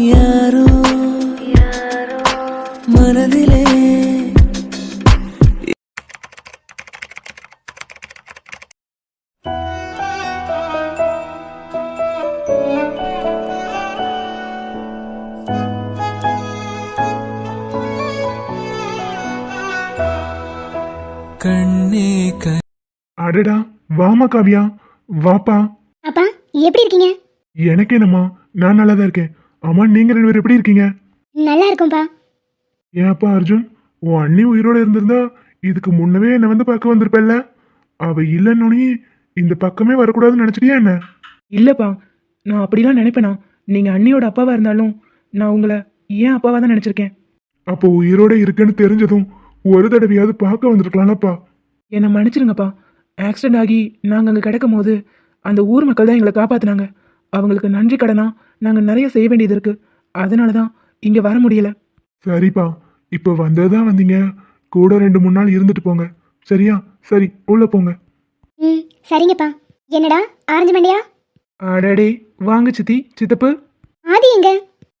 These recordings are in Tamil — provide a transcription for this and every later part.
யாரோ மனதிலே கண்ணே கண் அடடா வாமா காவியா வாப்பா. அப்பா எப்படி இருக்கீங்க? எனக்கு என்னம்மா நான் நல்லா தான் இருக்கேன். அம்மா நீங்க ரெண்டு பேரும் எப்படி இருக்கீங்க? நல்லா இருக்கும்பா. ஏன்ப்பா அர்ஜுன்? உன் அண்ணி உயிரோட இருந்திருந்தா இதுக்கு முன்னவே என்னை வந்து பார்க்க வந்திருப்பல்ல. அவ இல்லைன்னொன்னே இந்த பக்கமே வரக்கூடாதுன்னு நினைச்சிட்டியா என்ன? இல்லைப்பா நான் அப்படிலாம் நினைப்பேனா. நீங்கள் அண்ணியோட அப்பாவாக இருந்தாலும் நான் உங்களை ஏன் அப்பாவாக தான் நினச்சிருக்கேன்? அப்போ உயிரோட இருக்குன்னு தெரிஞ்சதும் ஒரு தடவையாவது பார்க்க வந்திருக்கலாம்லப்பா. என்னை மன்னிச்சிருங்கப்பா. ஆக்சிடென்ட் ஆகி நாங்கள் அங்கே கிடக்கும் போது அந்த ஊர் மக்கள் தான் எங்களை காப்பாற்றினாங்க அவங்களுக்கு நன்றி கடனா? நாங்கள் நிறைய செய்ய வேண்டியது இருக்குது அதனால தான் இங்கே வர முடியல. சரிப்பா. இப்போ வந்ததுதான் வந்தீங்க. கூட ரெண்டு மூணு நாள் இருந்துட்டு போங்க. சரியா? சரி உள்ள போங்க. ம் சரிங்கப்பா. என்னடா? ஆரஞ்சு மண்டையா? அடடே வாங்க சித்தி. சித்தப்பு. ஆதி எங்க?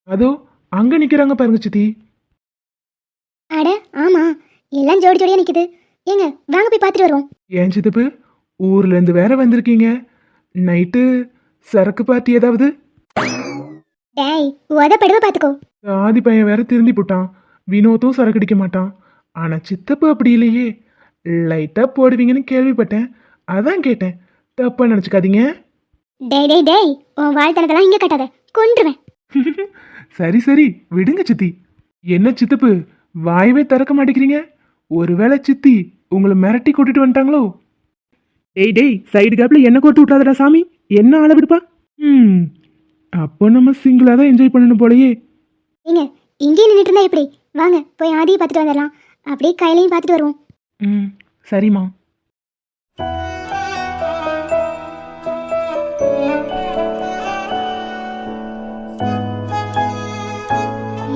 அதோ அங்கே நிற்கிறாங்க பாருங்க சித்தி. அட ஆமா. எல்லாம் ஜோடி ஜோடியா நிக்குது. ஏங்க வாங்க போய் பார்த்துட்டு வருவோம். ஏன் சித்தப்பு? ஊர்லேருந்து வேற வந்திருக்கீங்க. நைட்டு சரக்கு பார்ட்டி ஏதாவது? டேய் உதப்படுவ பார்த்துக்கோ ஆதி பையன் வேற திருந்தி போட்டான். வினோத்தும் சரக்கு அடிக்க மாட்டான். ஆனா சித்தப்பு அப்படி இல்லையே. லைட்டா போடுவீங்கன்னு கேள்விப்பட்டேன். அதான் கேட்டேன். தப்பா நினச்சிக்காதீங்க. டேய் டேய் டேய் உன் வாழ்த்தனத்தெல்லாம் இங்க கட்டாத. கொன்றுவேன். சரி சரி. விடுங்க சித்தி. என்ன சித்தப்பு? வாயவே திறக்க மாட்டேங்கிறீங்க? ஒருவேளை சித்தி உங்களை மிரட்டி கூட்டிட்டு வந்துட்டாங்களோ? டேய் டேய் சைடு கேப்ல என்ன கோட்டு விட்றாதடா சாமி? என்ன ஆள விடுப்பா ம் அப்போ நம்ம சிங்கிளாக தான் என்ஜாய் பண்ணணும் போலயே. ஏங்க இங்கே நின்றுட்டு இருந்தா எப்படி? வாங்க போய் ஆதியை பார்த்துட்டு வந்துடலாம். அப்படியே கையிலையும் பார்த்துட்டு வருவோம். ம் சரிம்மா.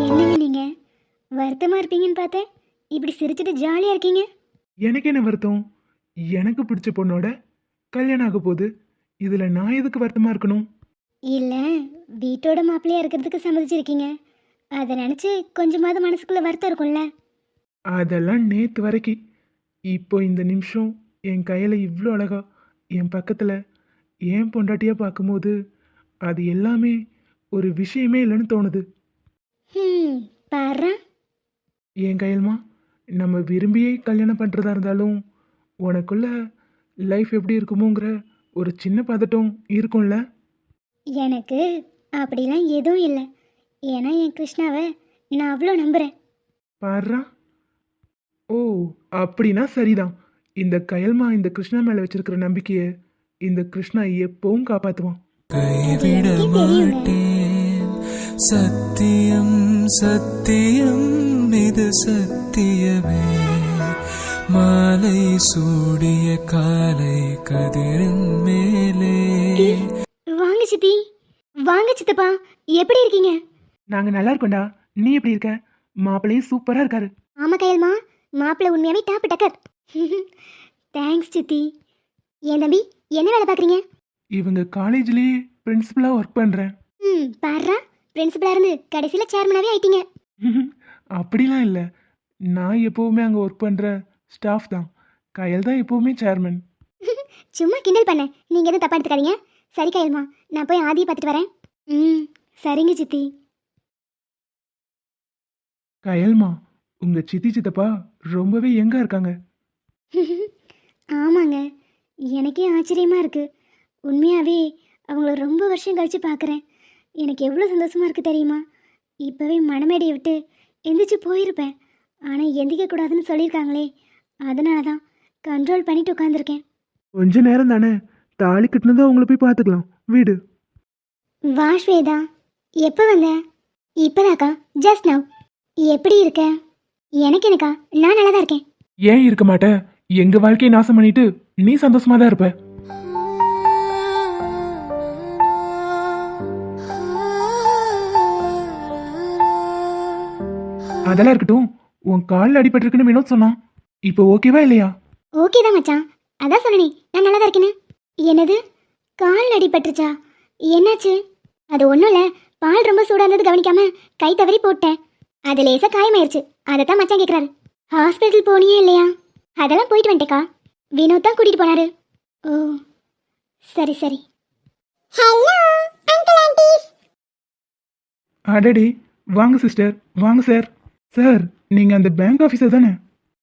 என்னங்க நீங்க? வருத்தமா இருப்பீங்கன்னு பார்த்தேன். இப்படி சிரிச்சுட்டு ஜாலியா இருக்கீங்க. எனக்கு என்ன வருத்தம்? எனக்கு பிடிச்ச பொண்ணோட கல்யாணம் ஆக போகுது. இதில் நான் எதுக்கு வருத்தமாக இருக்கணும்? இல்ல வீட்டோட மாப்பிள்ளையா இருக்கிறதுக்கு சம்மதிச்சிருக்கீங்க. அதை நினைச்சு கொஞ்சமாவது மனசுக்குள்ள வருத்தம் இருக்கும்ல? அதெல்லாம் நேற்று வரைக்கும். இப்போ இந்த நிமிஷம் என் கையில் இவ்வளோ அழகா என் பக்கத்தில் ஏன் பொண்டாட்டியாக பார்க்கும்போது அது எல்லாமே ஒரு விஷயமே இல்லைன்னு தோணுது. ம் பாரு. என் கையல்மா நம்ம விரும்பியே கல்யாணம் பண்ணுறதா இருந்தாலும் உனக்குள்ள லைஃப் எப்படி இருக்குமோங்கிற ஒரு சின்ன பதட்டம் இருக்கும்ல? எனக்கு அப்படிலாம் எதுவும் இல்லை. ஏன்னா என் கிருஷ்ணாவை நான் அவ்வளோ நம்புகிறேன் பாருடா ஓ அப்படின்னா சரிதான். இந்த கயல்மா இந்த கிருஷ்ணா மேலே வச்சிருக்கிற நம்பிக்கையை இந்த கிருஷ்ணா எப்பவும் காப்பாற்றுவான் கைவிட மாட்டேன். சத்தியம் சத்தியம் இது சத்தியமே. மாலை சூடிய காலை கதிரின் மேலே. வாங்க சித்தி. வாங்க சித்தப்பா. எப்படி இருக்கீங்க? நாங்கள் நல்லா இருக்கோம்டா. நீ எப்படி இருக்க? மாப்பிள்ளையும் சூப்பராக இருக்காரு. ஆமா கையல்மா. மாப்பிள்ளை உண்மையாவே டாப்பு டக்கர் தேங்க்ஸ் சித்தி. ஏன் தம்பி என்ன வேலை பார்க்குறீங்க? இவங்க காலேஜ்லேயே பிரின்சிபலாக ஒர்க் பண்ணுறேன் ம் பாருடா பிரின்சிபலாக இருந்து கடைசியில் சேர்மனாகவே ஆயிட்டீங்க. அப்படிலாம் இல்லை. நான் எப்போவுமே அங்கே ஒர்க் பண்ணுற ஸ்டாஃப் தான். கயல் தான் எப்போவுமே சேர்மன் சும்மா கிண்டல் பண்ணேன் நீங்கள் எதுவும் தப்பா எடுத்துக்காதீங்க. சரி கையல்மா. நான் போய் ஆதியை பார்த்துட்டு வரேன். ம் சரிங்க சித்தி. கயல்மா உங்கள் சித்தி சித்தப்பா ரொம்பவே எங்கே இருக்காங்க. ஆமாங்க. எனக்கே ஆச்சரியமாக இருக்குது உண்மையாகவே அவங்கள ரொம்ப வருஷம் கழித்து பார்க்குறேன் எனக்கு எவ்வளோ சந்தோஷமாக இருக்குது தெரியுமா? இப்போவே மணமேடையை விட்டு எந்திரிச்சு போயிருப்பேன். ஆனால் எந்திரிக்கக்கூடாதுன்னு சொல்லியிருக்காங்களே. அதனால தான் கண்ட்ரோல் பண்ணிட்டு உட்காந்துருக்கேன் கொஞ்ச நேரம் தானே? தாலி கட்டினதா உங்களை போய் பார்த்துக்கலாம். வீடு. வா ஸ்வேதா. எப்போ வந்த? இப்போதாக்கா. ஜஸ்ட் நவ் எப்படி இருக்க? எனக்கு எனக்கா? நான் நல்லா தான் இருக்கேன். ஏன் இருக்க மாட்ட? எங்க வாழ்க்கையை நாசம் பண்ணிட்டு நீ சந்தோஷமா தான் இருப்ப. அதெல்லாம் இருக்கட்டும். உன் காலில் அடிபட்டிருக்குன்னு வினோத் சொன்னான். இப்போ ஓகேவா இல்லையா? ஓகே தான் மச்சான். அதான் சொன்னனே நான் நல்லா தான் இருக்கேன்னு. என்னது? கால் அடிபட்டுருச்சா என்னாச்சு? அது ஒன்றும் இல்லை. பால் ரொம்ப சூடா இருந்தது கவனிக்காம கை தவறி போட்டேன். அது லேசா காயமாயிருச்சு. அதை தான் மச்சான் கேட்குறாரு ஹாஸ்பிட்டல் போனியே இல்லையா? அதெல்லாம் போயிட்டு வந்துட்டேக்கா. வினோத் தான் கூட்டிட்டு போனாரு. ஓ சரி சரி. ஹலோ அங்கிள் ஆண்டிஸ் அடடே வாங்க சிஸ்டர் வாங்க சார். சார் நீங்கள் அந்த பேங்க் ஆஃபீஸர் தானே?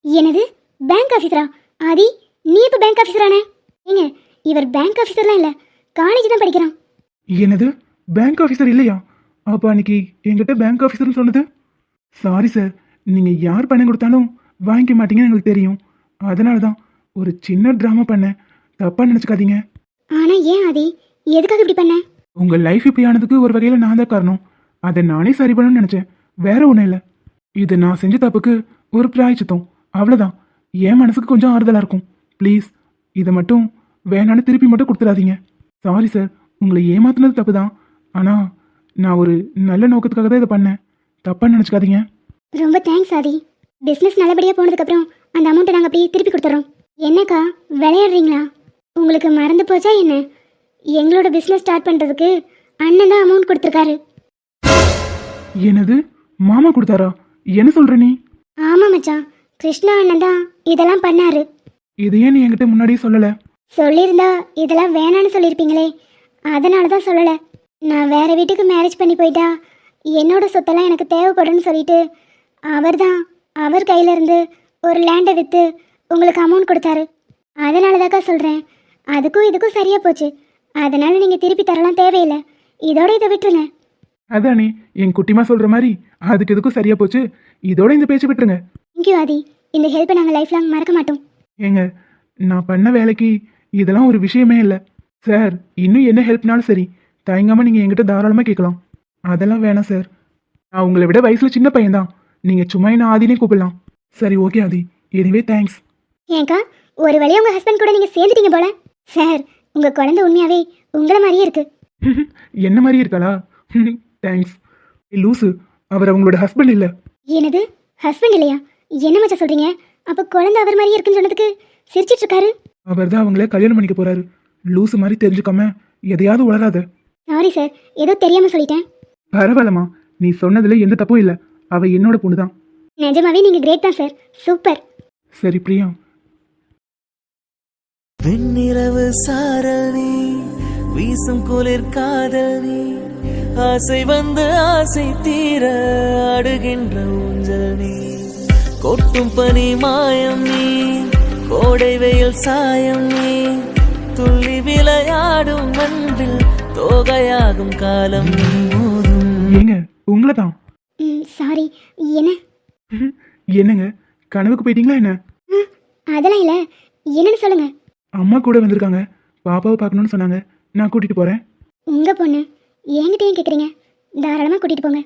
என்னது? பேங்க் ஆஃபீஸரா ஆதி நீ இப்போ பேங்க் ஆஃபீஸரானே ஏங்க இவர் பேங்க் ஆஃபீஸர்லாம் இல்லை. காலேஜ் தான் படிக்கிறான். என்னது? பேங்க் ஆஃபீஸர் இல்லையா? அப்போ அன்னைக்கு என்கிட்ட பேங்க் ஆஃபீஸர்னு சொன்னது? சாரி சார் நீங்கள் யார் பணம் கொடுத்தாலும் வாங்கிக்க மாட்டீங்கன்னு எங்களுக்கு தெரியும். அதனால தான் ஒரு சின்ன ட்ராமா பண்ணேன். தப்பாக நினச்சிக்காதீங்க. ஆனா ஏன் ஆதி? எதுக்காக இப்படி பண்ண? உங்கள் லைஃப் இப்படி ஆனதுக்கு ஒரு வகையில் நான் தான் காரணம். அதை நானே சரி பண்ணணும்னு நினச்சேன். வேற ஒன்றும் இல்லை. இது நான் செஞ்ச தப்புக்கு ஒரு பிராய்ச்சித்தம். அவ்வளோதான் என் மனசுக்கு கொஞ்சம் ஆறுதலாக இருக்கும். ப்ளீஸ் இதை மட்டும் வேணான்னு திருப்பி மட்டும் கொடுத்துடாதீங்க. சாரி சார் உங்களை ஏமாத்துனது தப்பு தான் ஆனால் நான் ஒரு நல்ல நோக்கத்துக்காக தான் இதை பண்ணேன். தப்பாக நினச்சிக்காதீங்க. ரொம்ப தேங்க்ஸ் ஆதி. பிஸ்னஸ் நல்லபடியாக போனதுக்கப்புறம் அந்த அமௌண்ட்டை நாங்கள் அப்படியே திருப்பி கொடுத்துட்றோம். என்னக்கா விளையாடுறீங்களா? உங்களுக்கு மறந்து போச்சா என்ன? எங்களோட பிஸ்னஸ் ஸ்டார்ட் பண்ணுறதுக்கு அண்ணன் தான் அமௌண்ட் கொடுத்துருக்காரு. என்னது? மாமா கொடுத்தாரா? என்ன சொல்கிற நீ? ஆமாம் மச்சான். கிருஷ்ணா அண்ணன் தான் இதெல்லாம் பண்ணாரு. இது ஏன் நீ என்கிட்ட முன்னாடியே சொல்லலை. சொல்லியிருந்தா இதெல்லாம் வேணான்னு சொல்லியிருப்பீங்களே. அதனால தான் சொல்லலை. நான் வேற வீட்டுக்கு மேரேஜ் பண்ணி போயிட்டா என்னோட சொத்தெல்லாம் எனக்கு தேவைப்படும்னு சொல்லிட்டு அவர் தான் அவர் கையில இருந்து ஒரு லேண்டை விற்று உங்களுக்கு அமௌண்ட் கொடுத்தாரு. அதனால தாக்கா சொல்கிறேன் அதுக்கும் இதுக்கும் சரியாக போச்சு. அதனால நீங்கள் திருப்பி தரலாம் தேவையில்லை. இதோட இதை விட்டுருங்க. அதானே என் குட்டிமா சொல்கிற மாதிரி அதுக்கு எதுக்கும் சரியாக போச்சு. இதோட இந்த பேச்சு விட்டுருங்க. தேங்க்யூ ஆதி இந்த ஹெல்ப்பை நாங்கள் லைஃப் லாங் மறக்க மாட்டோம். ஏங்க நான் பண்ண வேலைக்கு இதெல்லாம் ஒரு விஷயமே இல்லை. சார் இன்னும் என்ன ஹெல்ப்னாலும் சரி தயங்காமல் நீங்கள் என்கிட்ட தாராளமாக கேட்கலாம். அதெல்லாம் வேணாம் சார் நான் உங்களை விட வயசில் சின்ன பையன்தான். நீங்கள் சும்மா என்ன ஆதினே கூப்பிடலாம். சரி ஓகே ஆதி எனிவே தேங்க்ஸ் ஏன்க்கா ஒரு வழியாக உங்கள் ஹஸ்பண்ட் கூட நீங்கள் சேர்ந்துட்டீங்க போல. சார் உங்கள் குழந்தை உண்மையாகவே உங்களை மாதிரியே இருக்கு. என்ன மாதிரி இருக்காளா? தேங்க்ஸ் லூசு அவர் அவங்களோட ஹஸ்பண்ட் இல்லை. என்னது? ஹஸ்பண்ட் இல்லையா? என்ன மச்சா சொல்கிறீங்க அப்போ குழந்தை அவர் மாதிரியே இருக்குன்னு சொன்னதுக்கு சிரிச்சிட்டு இருக்காரு அவர் தான் அவங்கள கல்யாணம் பண்ணிக்க போறாரு. லூசு மாதிரி தெரிஞ்சுக்காம எதையாவது உளராத சாரி சார் ஏதோ தெரியாமல் சொல்லிட்டேன். பரவாயில்லம்மா நீ சொன்னதுல எந்த தப்பும் இல்லை. அவ என்னோட பொண்ணு தான். நிஜமாவே நீங்கள் கிரேட் தான் சார் சூப்பர் சரி பிரியா. வெண்ணிலவு சாரல் நீ வீசும் குளிர் காதல் நீ ஆசை வந்து ஆசை தீர அடுகின்ற ஊஞ்சல் நீ. கொட்டும் பனி மாயம் நீ கோடை வெயில் சாயம் நீ. துள்ளி விளையாடும் அன்பில் தோகையாகும் காலம் நீ. மோதும் ஏங்க உங்களை தான் சாரி என்ன? என்னங்க கனவுக்கு போயிட்டீங்களா என்ன? அதெல்லாம் இல்லை. என்னன்னு சொல்லுங்க. அம்மா கூட வந்திருக்காங்க. பாப்பாவை பார்க்கணும்னு சொன்னாங்க. நான் கூட்டிட்டு போறேன். உங்கள் பொண்ணு என்கிட்ட ஏன் கேட்குறீங்க தாராளமாக கூட்டிகிட்டு போங்க.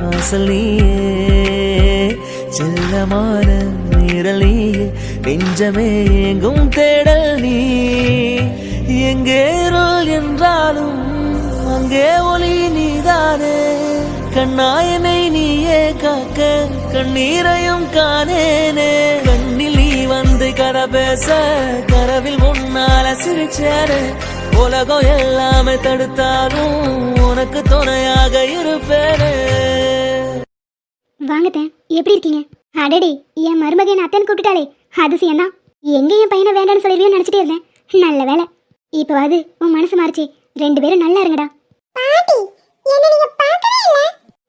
வாசல் நீயே செல்லமான நிரல் நெஞ்சமே எங்கும் தேடல் நீ. எங்கே இருள் என்றாலும் அங்கே ஒளி நீதானே. கண்ணாயனை நீயே காக்க கண்ணீரையும் காணேனே. கண்ணில் நீ வந்து கதை பேச கரவில் உன்னால சிரிச்சேனே உலகம் எல்லாமே தடுத்தாலும் உனக்கு துணையாக இருப்பேனே. வாங்கத்தேன் எப்படி இருக்கீங்க? அடடே என் மருமகன் அத்தன் கூப்பிட்டாலே அதிசயம் தான் எங்க என் பையனை வேண்டாம்னு சொல்லிடுவேன் நினைச்சிட்டே இருந்தேன். நல்ல வேலை இப்போவாது உன் மனசு மாறிச்சு. ரெண்டு பேரும் நல்லா இருங்கடா. பாட்டி என்ன நீங்க பார்க்கவே இல்ல.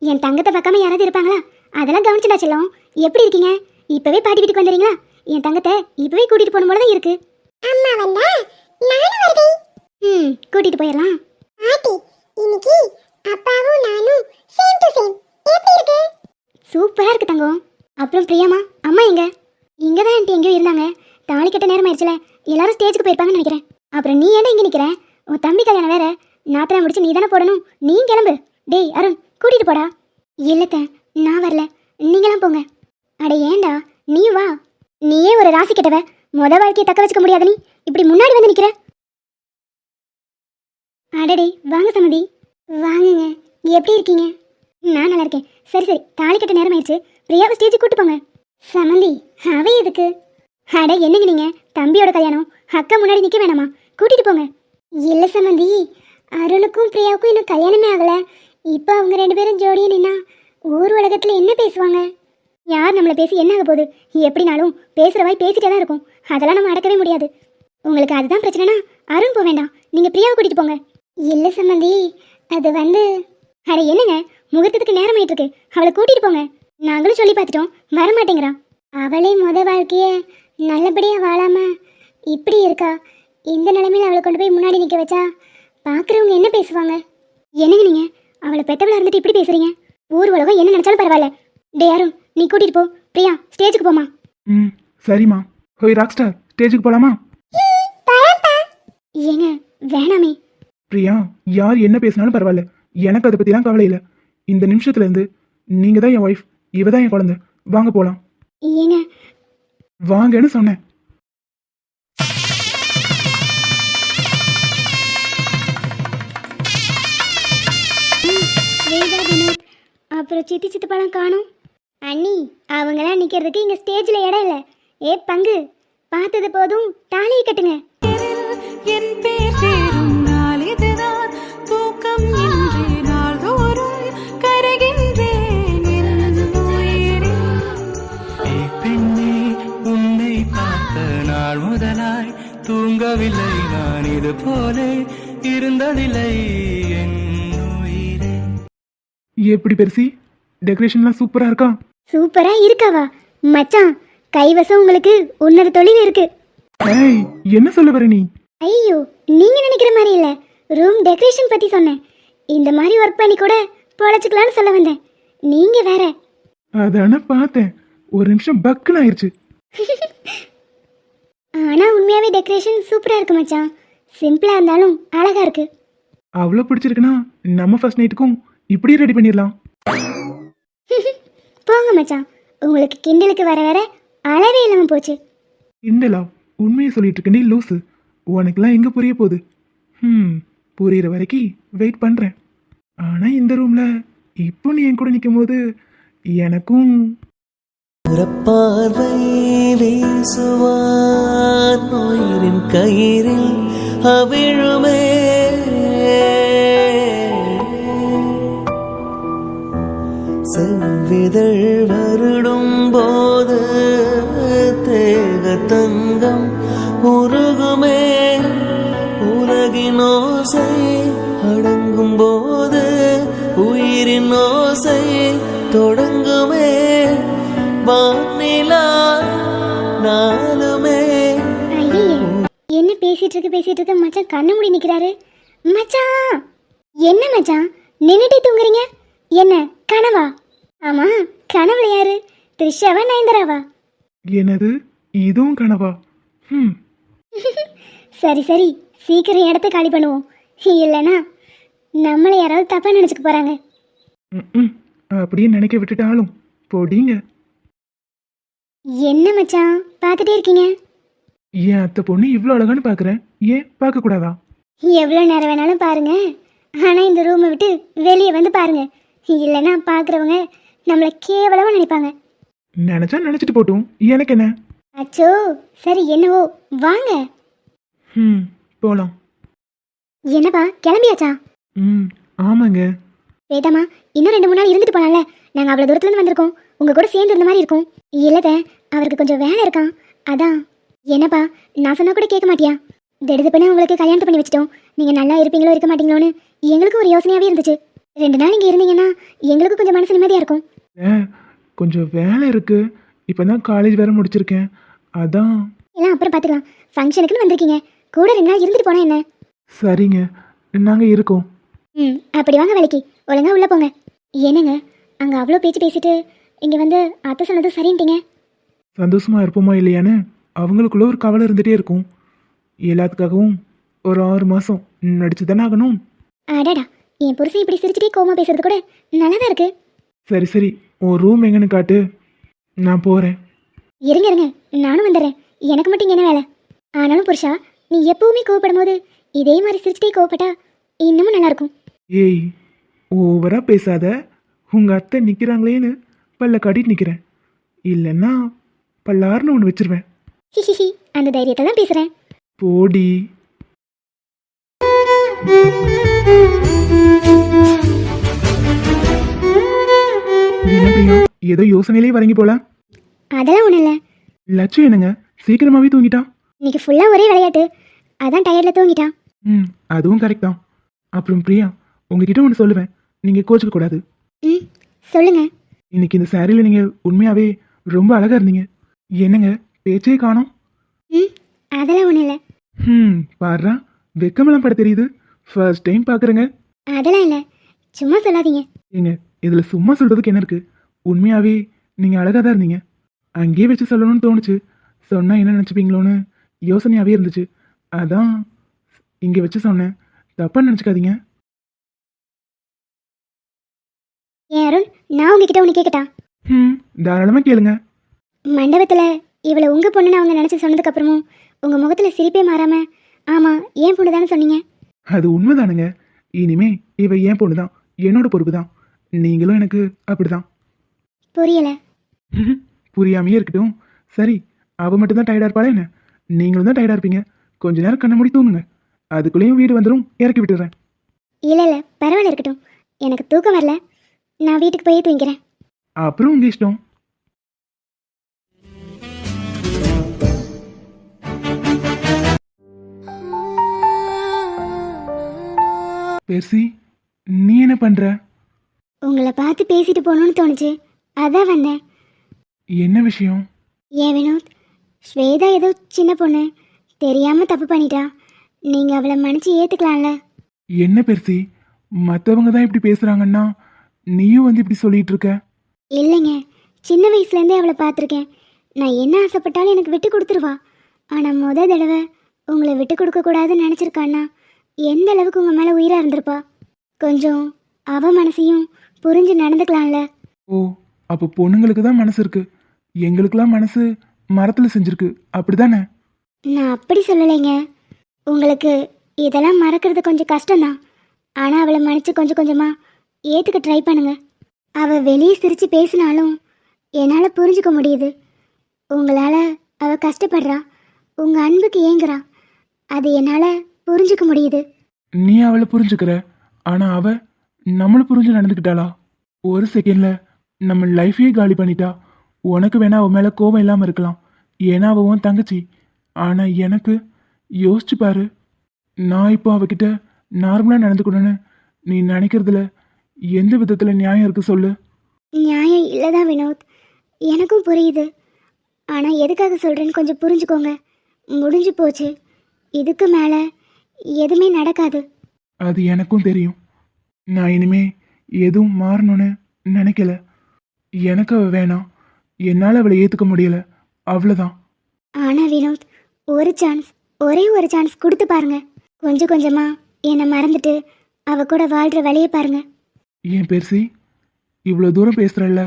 என் தங்கத்தை பார்க்காம யாராவது இருப்பாங்களா? அதெல்லாம் கவனிச்சுடா செல்லம். எப்படி இருக்கீங்க? இப்பவே பாட்டி வீட்டுக்கு வந்துறீங்களா? என் தங்கத்தை இப்பவே கூட்டிட்டு போன போல தான் இருக்கு. அம்மா வந்தா? நானும் வருவேன். ம் கூட்டிட்டு போயிடலாம் பாட்டி இன்னைக்கு அப்பாவும் நானும் சேம் டு சேம் எப்படி இருக்கு சூப்பரா இருக்கு தங்கம் அப்புறம் பிரியாமா அம்மா எங்க? இங்க தான் ஆண்டி எங்கேயோ இருந்தாங்க. தாலி கட்ட நேரம் ஆயிடுச்சுல. எல்லாரும் ஸ்டேஜுக்கு போயிருப்பாங்கன்னு நினைக்கிறேன். அப்புறம் நீ ஏன்டா இங்கே நிற்கிற உன் தம்பி கல்யாணம் வேற. நாத்திரம் முடிச்சு நீ தானே போடணும். நீ கிளம்பு. டேய் அருண் கூட்டிட்டு போடா. இல்லத்த நான் வரல. நீங்களாம் போங்க. அட ஏன்டா? நீ வா. நீயே ஒரு ராசி கெட்டவ. மொத வாழ்க்கையை தக்க வச்சுக்க முடியாது நீ. இப்படி முன்னாடி வந்து நிற்கிற அடடே வாங்க சமதி வாங்குங்க. எப்படி இருக்கீங்க? நான் நல்லா இருக்கேன். சரி சரி. தாலி கட்ட நேரம் ஆயிடுச்சு. பிரியாவை ஸ்டேஜுக்கு கூட்டு போங்க. சமந்தி அவ எதுக்கு? அட என்னங்க நீங்க? தம்பியோட கல்யாணம். அக்கா முன்னாடி நிக்க வேணாமா? கூட்டிட்டு போங்க. இல்ல சமந்தி அருணுக்கும் பிரியாவுக்கும் இன்னும் கல்யாணமே ஆகல. இப்போ அவங்க ரெண்டு பேரும் ஜோடியே நின்னா ஊர் உலகத்துல என்ன பேசுவாங்க? யார் நம்மளை பேசி என்ன ஆக போகுது? எப்படினாலும் பேசுகிற வாய் பேசிட்டே தான் இருக்கும். அதெல்லாம் நம்ம அடக்கவே முடியாது. உங்களுக்கு அதுதான் பிரச்சனைனா அருண் போக வேண்டாம். நீங்கள் பிரியாவை கூட்டிகிட்டு போங்க. இல்லை சம்மந்தி அது வந்து அட என்னங்க? முகூர்த்தத்துக்கு நேரம் ஆயிட்டு இருக்கு அவளை கூட்டிட்டு போங்க. நாங்களும் சொல்லி பார்த்துட்டோம். வர மாட்டேங்கிறான் அவளே முத வாழ்க்கைய நல்லபடியாக வாழாம இப்படி இருக்கா? இந்த நிலைமையில அவளை கொண்டு போய் முன்னாடி நிற்க வச்சா பார்க்குறவங்க என்ன பேசுவாங்க? என்னங்க நீங்க? அவளை பெத்தவளா இருந்துட்டு இப்படி பேசுறீங்க? ஊர் உலகம் என்ன நினைச்சாலும் பரவாயில்ல. டே அருண் நீ கூட்டிட்டு போ. பிரியா ஸ்டேஜுக்கு போமா ம் சரிம்மா. ஹோய் ராக் ஸ்டார் ஸ்டேஜுக்கு போகலாமா ஏங்க வேணாமே. பிரியா யார் என்ன பேசினாலும் பரவாயில்ல. எனக்கு அதை பற்றிலாம் கவலை இல்லை. இந்த நிமிஷத்துல இருந்து நீங்கள் தான் என் ஒய்ஃப் இவ தான் என் குழந்தை. வாங்க போகலாம் ஏங்க. வாங்கன்னு சொன்னேன். வேதா வினோத். அப்புறம் சித்தி சித்தப்பாலாம் காணும். அண்ணி அவங்களாம் நிற்கிறதுக்கு இங்கே ஸ்டேஜில் இடம் இல்லை. ஏ பங்கு. பார்த்தது போதும் தாலியை கட்டுங்க. என் பேர் சேரும் நாள் இதுதான். தூக்கம் தூங்கவில்லை. நான் இது போல இருந்ததில்லை. என் உயிரே. எப்படி பெருசி? டெக்கரேஷன்லாம் சூப்பராக இருக்கா? சூப்பரா இருக்காவா? மச்சான் கைவசம் உங்களுக்கு உன்னொரு தொழில் இருக்கு. ஏய் என்ன சொல்ல வர நீ? ஐயோ நீங்க நினைக்கிற மாதிரி இல்ல. ரூம் டெக்கரேஷன் பத்தி சொன்னேன். இந்த மாதிரி ஒர்க் பண்ணி கூட பொழைச்சிக்கலாம்னு சொல்ல வந்தேன். நீங்க வேற. அதான பார்த்தேன். ஒரு நிமிஷம் பக்குன்னு ஆயிடுச்சு ஆனா உண்மையாவே டெக்கரேஷன் சூப்பரா இருக்கு மச்சான். சிம்பிளா இருந்தாலும் அழகா இருக்கு. அவ்வளோ பிடிச்சிருக்குன்னா நம்ம ஃபர்ஸ்ட் நைட்டுக்கும் இப்படியே ரெடி பண்ணிடலாம். போங்க மச்சான். உங்களுக்கு கிண்டலுக்கு வர வர அளவே இல்லாம போச்சு. இண்டலா உண்மையை சொல்லிட்டு இருக்க நீ லூசு. உனக்கெல்லாம் எங்கே புரிய போகுது? ம் புரியுற வரைக்கும் வெயிட் பண்ணுறேன் ஆனால் இந்த ரூமில் இப்போ நீ என் கூட நிற்கும் போது எனக்கும் புறப்பார்வை வீசுவான். உயிரின் கயிறில் அவிழுமே. செவ்விதழ் வருடும் போது தேக தங்கம் உருகுமே. உலகின் ஓசை அடங்கும் போது உயிரின் ஓசை தொட இருக்கு பேசிட்டு இருக்க மச்சான் கண்ணு மூடி நிக்கிறாரு. மச்சான்! என்ன மச்சான்? நின்னுட்டே தூங்குறீங்க? என்ன கனவா? ஆமா கனவுல யாரு? த்ரிஷாவா நயன்தராவா? எனது இதுவும் கனவா? ம் சரி சரி. சீக்கிரம் இடத்த காலி பண்ணுவோம். இல்லைன்னா நம்மளை யாராவது தப்பா நினைச்சுக்க போறாங்க. ம் அப்படியே நினைக்க விட்டுட்டாலும் போடிங்க. என்ன மச்சான்? பார்த்துட்டே இருக்கீங்க? என் அத்தை பொண்ணு இவ்வளோ அழகான்னு பார்க்குறேன் ஏன் பார்க்கக்கூடாதா எவ்வளோ நேரம் வேணாலும் பாருங்க. ஆனால் இந்த ரூமை விட்டு வெளியே வந்து பாருங்க. இல்லைன்னா பார்க்குறவங்க நம்மளை கேவலமாக நினைப்பாங்க. நினச்சா நினச்சிட்டு போட்டும். எனக்கு என்ன? அச்சோ சரி என்னவோ. வாங்க. ம் போகலாம் என்னப்பா கிளம்பியாச்சா? ம் ஆமாங்க. வேதாமா இன்னும் ரெண்டு மூணு நாள் இருந்துட்டு போனால நாங்கள் அவ்வளோ தூரத்துலேருந்து வந்திருக்கோம். உங்கள் கூட சேர்ந்து இருந்த மாதிரி இருக்கும். இல்லத அவருக்கு கொஞ்சம் வேலை இருக்கான் அதான். என்னப்பா நான் சொன்னா கூட கேட்க மாட்டியா? திடுது பண்ண உங்களுக்கு கல்யாணத்தை பண்ணி வச்சிட்டோம். நீங்கள் நல்லா இருப்பீங்களோ இருக்க மாட்டீங்களோன்னு எங்களுக்கும் ஒரு யோசனையாகவே இருந்துச்சு. ரெண்டு நாள் இங்கே இருந்தீங்கன்னா எங்களுக்கும் கொஞ்சம் மனசு நிம்மதியாக இருக்கும். கொஞ்சம் வேலை இருக்கு. இப்போ தான் காலேஜ் வேற முடிச்சிருக்கேன். அதான். எல்லாம் அப்புறம் பார்த்துக்கலாம் ஃபங்க்ஷனுக்குன்னு வந்திருக்கீங்க. கூட ரெண்டு நாள் இருந்துட்டு போனா என்ன? சரிங்க. நாங்கள் இருக்கோம். ம் அப்படி வாங்க வேலைக்கு. ஒழுங்கா உள்ளே போங்க. என்னங்க அங்கே அவ்வளோ பேச்சு பேசிட்டு இங்கே வந்து அத்தை சொன்னது சரின்ட்டீங்க? சந்தோஷமா இருப்போமா இல்லையான்னு அவங்களுக்குள்ள ஒரு கவலை இருந்துகிட்டே இருக்கும். எல்லாத்துக்காகவும் ஒரு ஆறு மாதம் நடிச்சு தானே ஆகணும். அடடா என் புருஷன் இப்படி சிரிச்சுட்டே கோமா பேசுறது கூட நல்லா தான் இருக்கு. சரி சரி உன் ரூம் எங்கன்னு காட்டு. நான் போகிறேன் இருங்க இருங்க நானும் வந்துடுறேன். எனக்கு மட்டும் என்ன வேலை? ஆனாலும் புருஷா நீ எப்பவுமே கோவப்படும் போது இதே மாதிரி சிரிச்சுட்டே கோவப்பட்டா இன்னமும் நல்லா இருக்கும் ஏய் ஓவராக பேசாத. உங்கள் அத்தை நிற்கிறாங்களேன்னு பல்ல காட்டிட்டு நிற்கிறேன் இல்லைன்னா பல்லாருன்னு ஒன்று வச்சிருவேன். ஹிஹிஹி அந்த தைரியத்தை தான் பேசுறேன். போடி. ஏதோ யோசனையிலே வரங்கி போல. அதெல்லாம் ஒன்றும் இல்லை. லட்சம் என்னங்க? சீக்கிரமாவே தூங்கிட்டான் இன்னைக்கு ஃபுல்லாக ஒரே விளையாட்டு அதான் டயர்டில் தூங்கிட்டான் ம் அதுவும் கரெக்ட் தான். அப்புறம் பிரியா உங்ககிட்ட ஒன்று சொல்லுவேன். நீங்கள் கோச்சிக்க கூடாது. ம் சொல்லுங்க. இன்னைக்கு இந்த சாரியில் நீங்கள் உண்மையாகவே ரொம்ப அழகாக இருந்தீங்க. என்னங்க? பேச்சே காணோம். ம் அதெல்லாம் ஒன்றும் இல்லை. ம் பாடுறா வெக்கமெல்லாம் பட தெரியுது. ஃபர்ஸ்ட் டைம் பார்க்குறேங்க அதெல்லாம் இல்லை. சும்மா சொல்லாதீங்க. ஏங்க இதில் சும்மா சொல்கிறதுக்கு என்ன இருக்குது உண்மையாகவே நீங்கள் அழகாக தான் இருந்தீங்க. அங்கேயே வச்சு சொல்லணும்னு தோணுச்சு. சொன்னால் என்ன நினச்சிப்பீங்களோன்னு யோசனையாகவே இருந்துச்சு. அதான் இங்கே வச்சு சொன்னேன். தப்பாக நினச்சிக்காதீங்க. ஏன் அருண் நான் உங்ககிட்ட ஒன்று கேட்கட்டா ம் தாராளமாக கேளுங்க. மண்டபத்தில் இவளை உங்கள் பொண்ணுன்னு அவங்க நினச்சி சொன்னதுக்கப்புறமும் உங்கள் முகத்தில் சிரிப்பே மாறாமல் ஆமாம் ஏன் பொண்ணு தானே சொன்னீங்க? அது உண்மைதானுங்க. இனிமே இவ ஏன் பொண்ணு தான் என்னோட பொறுப்பு தான் நீங்களும் எனக்கு அப்படிதான். புரியலை. புரியாமையே இருக்கட்டும். சரி அவ மட்டும் தான் டயர்டாக இருப்பாளா என்ன? நீங்களும் தான் டயர்டாக இருப்பீங்க. கொஞ்ச நேரம் கண்ண மூடி தூங்குங்க. அதுக்குள்ளேயும் வீடு வந்துடும் இறக்கி விட்டுறேன். இல்லை இல்லை பரவாயில்ல இருக்கட்டும். எனக்கு தூக்கம் வரல. நான் வீட்டுக்கு போய் தூங்கிக்கிறேன். அப்புறம் உங்க இஷ்டம். பெர்சி நீ என்ன பண்ற? உங்களை பார்த்து பேசிட்டு போகணுன்னு தோணுச்சு. அதான் வந்தேன். என்ன விஷயம்? ஏன் வினோத் ஸ்வேதா ஏதோ சின்ன பொண்ணு. தெரியாமல் தப்பு பண்ணிட்டா. நீங்கள் அவளை மன்னிச்சு ஏற்றுக்கலாம்ல என்ன பெர்சி? மற்றவங்க தான் இப்படி பேசுறாங்கன்னா நீயும் வந்து இப்படி சொல்லிட்டு இருக்க? இல்லைங்க. சின்ன வயசுலேருந்தே அவளை பார்த்துருக்கேன். நான் என்ன ஆசைப்பட்டாலும் எனக்கு விட்டு கொடுத்துருவா. ஆனால் முத தடவை உங்களை விட்டு கொடுக்கக்கூடாதுன்னு நினச்சிருக்கான்னா எந்த அளவுக்கு உங்கள் மேலே உயிராக இருந்திருப்பா? கொஞ்சம் அவ மனசையும் புரிஞ்சு நடந்துக்கலாம்ல. ஓ அப்போ பொண்ணுங்களுக்கு தான் மனசு இருக்கு. எங்களுக்கெல்லாம் மனசு மரத்தில் செஞ்சிருக்கு. அப்படிதானே? நான் அப்படி சொல்லலைங்க. உங்களுக்கு இதெல்லாம் மறக்கிறது கொஞ்சம் கஷ்டம்தான். ஆனால் அவளை மன்னிச்சு கொஞ்சம் கொஞ்சமாக ஏற்றுக்க ட்ரை பண்ணுங்க. அவள் வெளியே சிரித்து பேசினாலும் என்னால் புரிஞ்சுக்க முடியுது. உங்களால் அவள் கஷ்டப்படுறா. உங்கள் அன்புக்கு ஏங்குறா. அது என்னால் புரிஞ்சுக்க முடியுது. நீ அவளை புரிஞ்சுக்கிற ஆனா அவ நம்மள புரிஞ்சு நடந்துக்கிட்டாளா? ஒரு செகண்ட்ல நம்ம லைஃபையே காலி பண்ணிட்டா. உனக்கு வேணா அவ மேல கோபம் இல்லாம இருக்கலாம். ஏன்னா அவ உன் தங்கச்சி. ஆனா எனக்கு யோசிச்சு பாரு. நான் இப்போ அவகிட்ட நார்மலா நடந்துக்கணும்னு நீ நினைக்கிறதுல எந்த விதத்துல நியாயம் இருக்கு சொல்லு? நியாயம் இல்லைதான் வினோத். எனக்கும் புரியுது. ஆனால் எதுக்காக சொல்கிறேன்னு கொஞ்சம் புரிஞ்சுக்கோங்க. முடிஞ்சு போச்சு. இதுக்கு மேலே எதுவுமே நடக்காது. அது எனக்கும் தெரியும். நான் இனிமே எதுவும் மாறணும்னு நினைக்கல. எனக்கு அவ வேணாம். என்னால் அவளை ஏற்றுக்க முடியல. அவ்வளோதான் ஆனால் வினோத் ஒரு சான்ஸ் ஒரே ஒரு சான்ஸ் கொடுத்து பாருங்க. கொஞ்சம் கொஞ்சமாக என்னை மறந்துட்டு அவ கூட வாழ்கிற வழியை பாருங்க. ஏன் பெருசி இவ்வளோ தூரம் பேசுகிறல்ல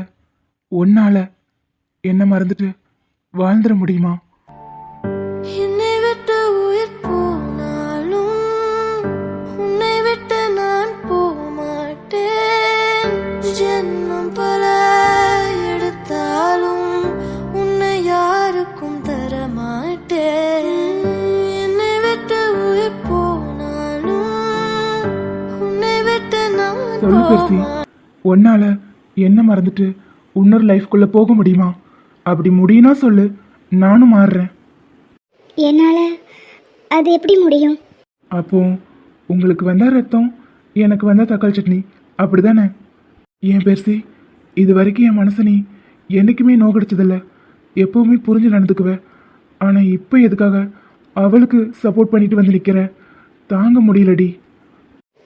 ஒன்னால என்ன மறந்துட்டு வாழ்ந்துட முடியுமா? பெருசி ஒன்னால என்ன மறந்துட்டு இன்னொரு லைஃப்குள்ளே போக முடியுமா? அப்படி முடியும்னா சொல்லு நானும் மாறுறேன். என்னால்? அது எப்படி முடியும்? அப்போ உங்களுக்கு வந்தா ரத்தம் எனக்கு வந்தா தக்காளி சட்னி அப்படிதானே? ஏன் பெருசி இது வரைக்கும் என் மனசை நீ என்றைக்குமே நோக்கடிச்சதில்ல. எப்பவுமே புரிஞ்சு நடந்துக்குவ. ஆனால் இப்போ எதுக்காக அவளுக்கு சப்போர்ட் பண்ணிட்டு வந்து நிற்கிற தாங்க முடியலடி.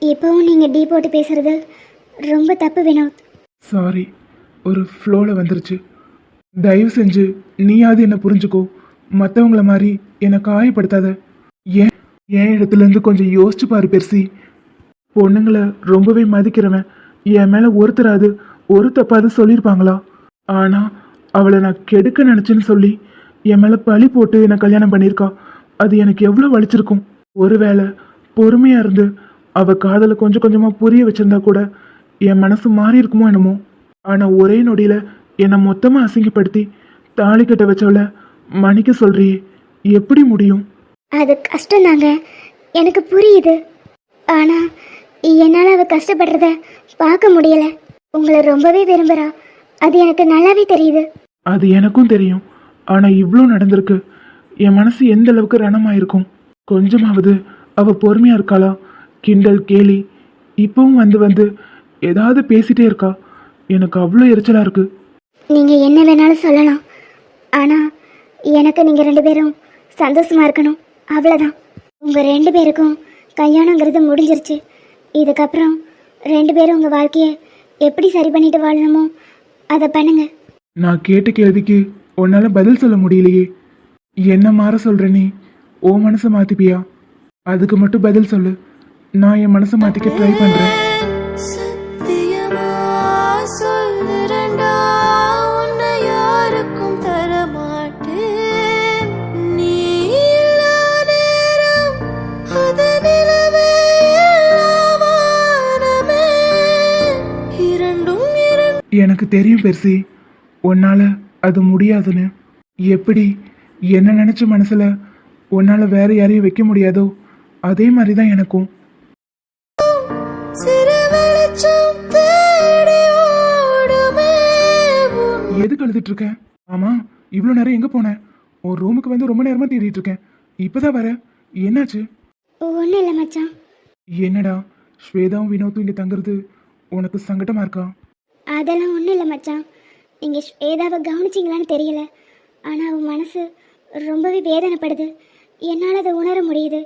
இப்போவும் நீங்கள் டீ போட்டு பேசுறது ரொம்ப தப்பு வினோத். சாரி ஒரு ஃப்ளோவில் வந்துருச்சு. தயவு செஞ்சு நீயாவது என்னை புரிஞ்சுக்கோ. மற்றவங்கள மாதிரி என்னை காயப்படுத்தாத. ஏன்? என் இடத்துலேருந்து கொஞ்சம் யோசிச்சு பாரு பெருசி. பொண்ணுங்களை ரொம்பவே மதிக்கிறவன். என் மேலே ஒருத்தராது ஒரு தப்பாவது சொல்லியிருப்பாங்களா? ஆனால் அவளை நான் கெடுக்க நினச்சேன்னு சொல்லி என் மேலே பழி போட்டு என்னை கல்யாணம் பண்ணியிருக்கா. அது எனக்கு எவ்வளோ வலிச்சிருக்கும். ஒருவேளை பொறுமையாக இருந்து அவள் காதலை கொஞ்சம் கொஞ்சமாக புரிய வச்சுருந்தா கூட என் மனசு மாறி இருக்குமோ என்னமோ? ஆனால் ஒரே நொடியில் என்னை மொத்தமாக அசிங்கப்படுத்தி தாலி கட்ட வச்சவளை மன்னிக்க சொல்றியே எப்படி முடியும்? அது கஷ்டம்தாங்க எனக்கு புரியுது. ஆனால் என்னால் அவ கஷ்டப்படுறத பார்க்க முடியல. உங்களை ரொம்பவே விரும்புகிறா அது எனக்கு நல்லாவே தெரியுது. அது எனக்கும் தெரியும். ஆனா இவ்வளோ நடந்திருக்கு. என் மனசு எந்த அளவுக்கு ரணமாயிருக்கும்? கொஞ்சமாவது அவ பொறுமையா இருக்காளா? கிண்டல் கேலி. இப்பவும் வந்து வந்து ஏதாவது பேசிட்டே இருக்கா? எனக்கு அவ்வளோ எரிச்சலா இருக்கு. நீங்கள் என்ன வேணாலும் சொல்லலாம். ஆனால் எனக்கு நீங்கள் ரெண்டு பேரும் சந்தோஷமா இருக்கணும். அவ்வளோதான் உங்கள் ரெண்டு பேருக்கும் கல்யாணங்கிறது முடிஞ்சிருச்சு. இதுக்கப்புறம் ரெண்டு பேரும் உங்கள் வாழ்க்கையை எப்படி சரி பண்ணிட்டு வாழணுமோ அதை பண்ணுங்க. நான் கேட்ட கேள்விக்கு உன்னால பதில் சொல்ல முடியலையே. என்ன மாற சொல்ற நீ? ஓ மனசை மாத்திப்பியா? அதுக்கு மட்டும் பதில் சொல்லு. நான் என் மனசை மாத்திக்க ட்ரை பண்றேன். தெரியும் பெர்சி. உன்னால அது முடியாதுன்னு. எப்படி? என்ன நினைச்ச மனசுல உன்னால வேற யாரையும் வைக்க முடியாதோ அதே மாதிரி தான் எனக்கும் எதுக்கு அழுதுட்டு இருக்க? ஆமா இவ்வளோ நேரம் எங்க போனேன் ஒரு ரூமுக்கு வந்து ரொம்ப நேரமா தேடிட்டு இருக்கேன். இப்பதான் வர. என்னாச்சு? ஒன்றும் இல்லை மச்சான். என்னடா? ஸ்வேதாவும் வினோத்தும் இங்க தங்குறது உனக்கு சங்கடமா இருக்கா? அதெல்லாம் ஒன்றும் இல்லை மச்சான். நீங்கள் ஏதாவது கவனிச்சிங்களான்னு தெரியல. ஆனால் அவன் மனசு ரொம்பவே வேதனைப்படுது. என்னால் அதை உணர முடியுது.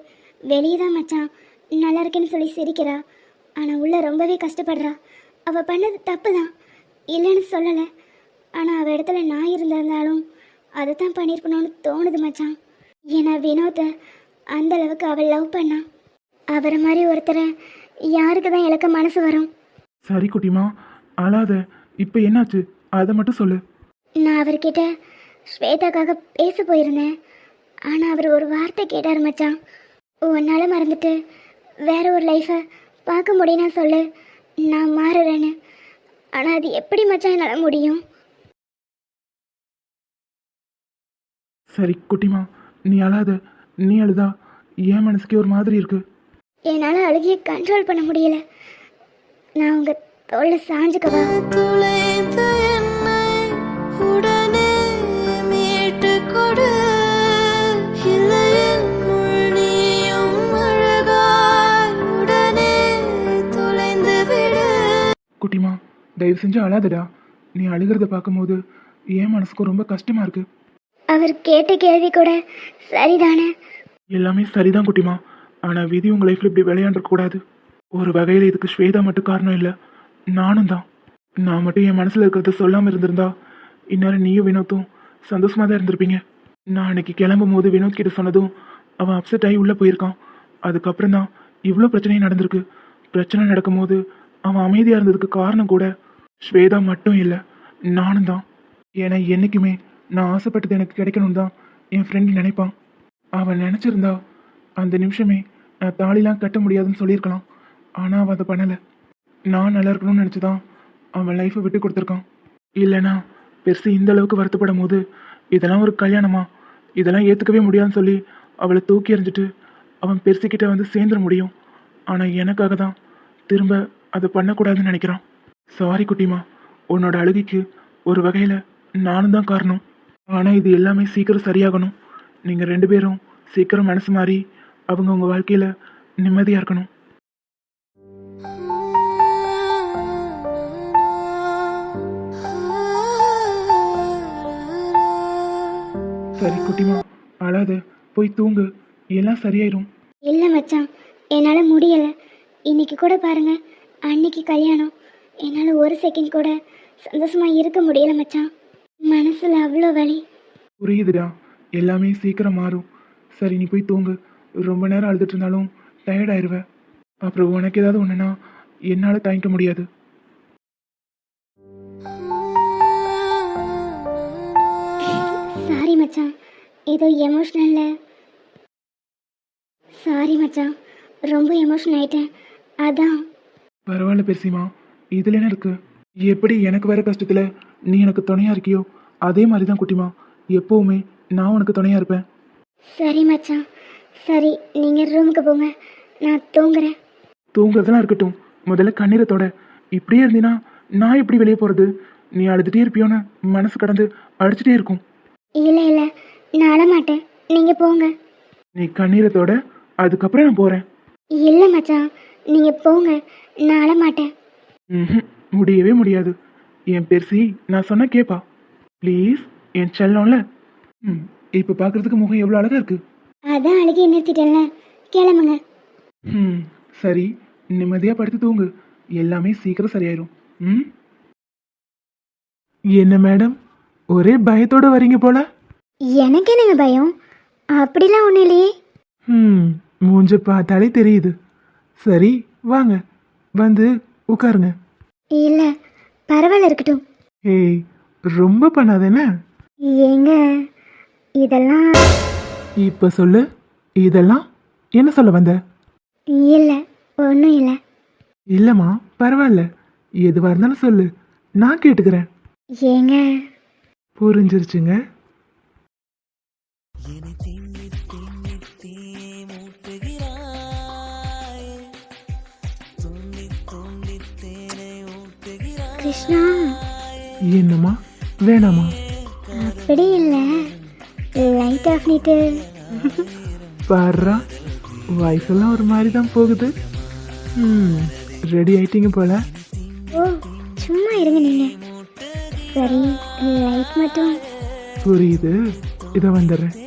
வெளியே தான் மச்சான். நல்லா இருக்கேன்னு சொல்லி சிரிக்கிறா. ஆனால் உள்ளே ரொம்பவே கஷ்டப்படுறா. அவள் பண்ணது தப்பு தான். இல்லைன்னு சொல்லலை. ஆனால் அவள் இடத்துல நான் இருந்திருந்தாலும் அதை தான் பண்ணியிருக்கணும்னு தோணுது மச்சான். ஏன்னா வினோத்தை அந்த அளவுக்கு அவள் லவ் பண்ணா. அவரை மாதிரி ஒருத்தரை யாருக்கு தான் இழக்க மனசு வரும்? சரி குட்டிமா அழாத. இப்போ என்னாச்சு? அதை மட்டும் சொல்லு. நான் அவர்கிட்ட ஸ்வேதாக்காக பேச போயிருந்தேன். ஆனால் அவர் ஒரு வார்த்தை கேட்டார் மச்சான். உன்னால் மறந்துட்டு வேற ஒரு லைஃப்பை பார்க்க முடியும்னா சொல்லு. நான் மாறுறேன்னு. ஆனால் அது எப்படி மச்சான் என்னால் முடியும்? சரி குட்டிமா நீ அழாத. நீ அழுதா. என் மனசுக்கே ஒரு மாதிரி இருக்கு. என்னால் அழுகிய கண்ட்ரோல் பண்ண முடியல. நான் உங்கள் தோளில் சாஞ்சுக்கவா? துளைந்த என்னை உடனே மீட்டுக் கொடு. குட்டிமா தயவு செஞ்சு அழாதடா. நீ அழுகிறத பார்க்கும்போது என் மனசுக்கும் ரொம்ப கஷ்டமா இருக்கு. அவர் கேட்ட கேள்வி கூட சரிதானே? எல்லாமே சரிதான் குட்டிமா. ஆனால் விதி உங்கள் லைஃப்பில் இப்படி விளையாண்டுருக்க கூடாது ஒரு வகையில் இதுக்கு ஸ்வேதா மட்டும் காரணம் இல்லை. நானும் தான். நான் மட்டும் என் மனசில் இருக்கிறத சொல்லாமல் இருந்திருந்தா இந்நேரம் நீயும் வினோத்தும் சந்தோஷமாக தான் இருந்திருப்பீங்க. நான் அன்னைக்கு கிளம்பும் போது வினோத் கிட்ட சொன்னதும் அவன் அப்செட் ஆகி உள்ளே போயிருக்கான். அதுக்கப்புறம் தான் இவ்வளோ பிரச்சனையும் நடந்திருக்கு. பிரச்சனை நடக்கும்போது அவன் அமைதியாக இருந்ததுக்கு காரணம் கூட ஸ்வேதா மட்டும் இல்லை நானும் தான். ஏன்னா என்றைக்குமே நான் ஆசைப்பட்டது எனக்கு கிடைக்கணும் தான் என் ஃப்ரெண்டு நினைப்பான். அவன் நினச்சிருந்தா அந்த நிமிஷமே நான் தாலிலாம் கட்ட முடியாதுன்னு சொல்லியிருக்கலாம். ஆனால் அவன் அதை பண்ணலை. நான் நல்லா இருக்கணும்னு நினச்சி தான் அவன் லைஃப்பை விட்டு கொடுத்துருக்கான். இல்லைனா பெருசு இந்த அளவுக்கு வருத்தப்படும் போது இதெல்லாம் ஒரு கல்யாணமா? இதெல்லாம் ஏற்றுக்கவே முடியாதுன்னு சொல்லி அவளை தூக்கி எறிஞ்சிட்டு அவன் பெருசுக்கிட்ட வந்து சேர்ந்துட முடியும். ஆனால் எனக்காக தான் திரும்ப அதை பண்ணக்கூடாதுன்னு நினைக்கிறான். சாரி குட்டிமா உன்னோட அழுகைக்கு ஒரு வகையில் நானும் தான் காரணம். ஆனால் இது எல்லாமே சீக்கிரம் சரியாகணும். நீங்கள் ரெண்டு பேரும் சீக்கிரம் மனசு மாறி அவங்க உங்கள் வாழ்க்கையில் நிம்மதியாக இருக்கணும். சரி குட்டிமா அழாத போய் தூங்கு. எல்லாம் சரியாயிரும். இல்லை மச்சான் என்னால் முடியலை. இன்னைக்கு கூட பாருங்க அன்னைக்கு கல்யாணம். என்னால் ஒரு செகண்ட் கூட சந்தோஷமாக இருக்க முடியல மச்சான். மனசில் அவ்வளோ வலி. புரியுதுடா. எல்லாமே சீக்கிரம் மாறும். சரி நீ போய் தூங்கு. ரொம்ப நேரம் அழுதுட்டு இருந்தாலும் டயர்ட் ஆயிடுவ அப்புறம் உனக்கு ஏதாவது ஒன்றுனா என்னால் தாங்கிக்க முடியாது. மச்சான். ஏதோ எமோஷ்னலில் சாரி மச்சான். ரொம்ப எமோஷனல் ஆயிட்டேன். அதான். பரவாயில்ல பெருசிமா. இதில் என்ன இருக்கு? எப்படி எனக்கு வர கஷ்டத்தில் நீ எனக்கு துணையாக இருக்கியோ அதே மாதிரி தான் குட்டிமா. எப்போவுமே நான் உனக்கு துணையாக இருப்பேன். சரி மச்சான். சரி நீங்கள் ரூமுக்கு போங்க. நான் தூங்குறேன். தூங்குறதெல்லாம் இருக்கட்டும். முதல்ல கண்ணீரை தொட. இப்படியே இருந்தீன்னா நான் எப்படி வெளியே போகிறது நீ அழுதுகிட்டே இருப்பியோன்னு மனசு கடந்து அடிச்சுட்டே இருக்கும். இல்லை இல்லை. நான் அழமாட்டேன். நீங்கள் போங்க. நீ கண்ணீரை தொட அதுக்கப்புறம் நான் போகிறேன் இல்லை மச்சான். நீங்கள் போங்க. நான் அழமாட்டேன். ம்ஹும். முடியவே முடியாது. என் பெருசி நான் சொன்னா கேப்பா. ப்ளீஸ் என் செல்லம்ல. ம் இப்போ பார்க்கறதுக்கு முகம் எவ்வளோ அழகா இருக்கு. அதான் அழுகி நிறுத்திட்டேன்ல. கிளம்புங்க. ம் சரி. நிம்மதியாக படுத்து தூங்கு. எல்லாமே சீக்கிரம் சரியாயிரும். ம்? என்ன மேடம்? ஒரே பயத்தோட வரீங்க போல? எனக்கு என்னங்க பயம்? அப்படிலாம் ஒன்றும் இல்லையே. ம் மூஞ்ச பார்த்தாலே தெரியுது. சரி வாங்க. வந்து உட்காருங்க. இல்லை பரவாயில்ல இருக்கட்டும். ஏய் ரொம்ப பண்ணாதேன ஏங்க இதெல்லாம் இப்போ சொல்லு இதெல்லாம் என்ன சொல்ல வந்த? இல்லை ஒன்றும் இல்லை. இல்லைம்மா பரவாயில்ல. எதுவாக இருந்தாலும் சொல்லு. நான் கேட்டுக்கிறேன். ஏங்க புரிஞ்சிருச்சுங்க. கிருஷ்ணா. என்னம்மா? வேணாமா அப்படி இல்லை. லைட் ஆஃப் பண்ணிட்டு பாடுறா வயசெல்லாம் ஒரு மாதிரி தான் போகுது. ம் ரெடி ஆயிட்டீங்க போல. ஓ சும்மா இருங்க நீங்கள் சரி லைட் மட்டும். புரியுது. இதை வந்துடுறேன்.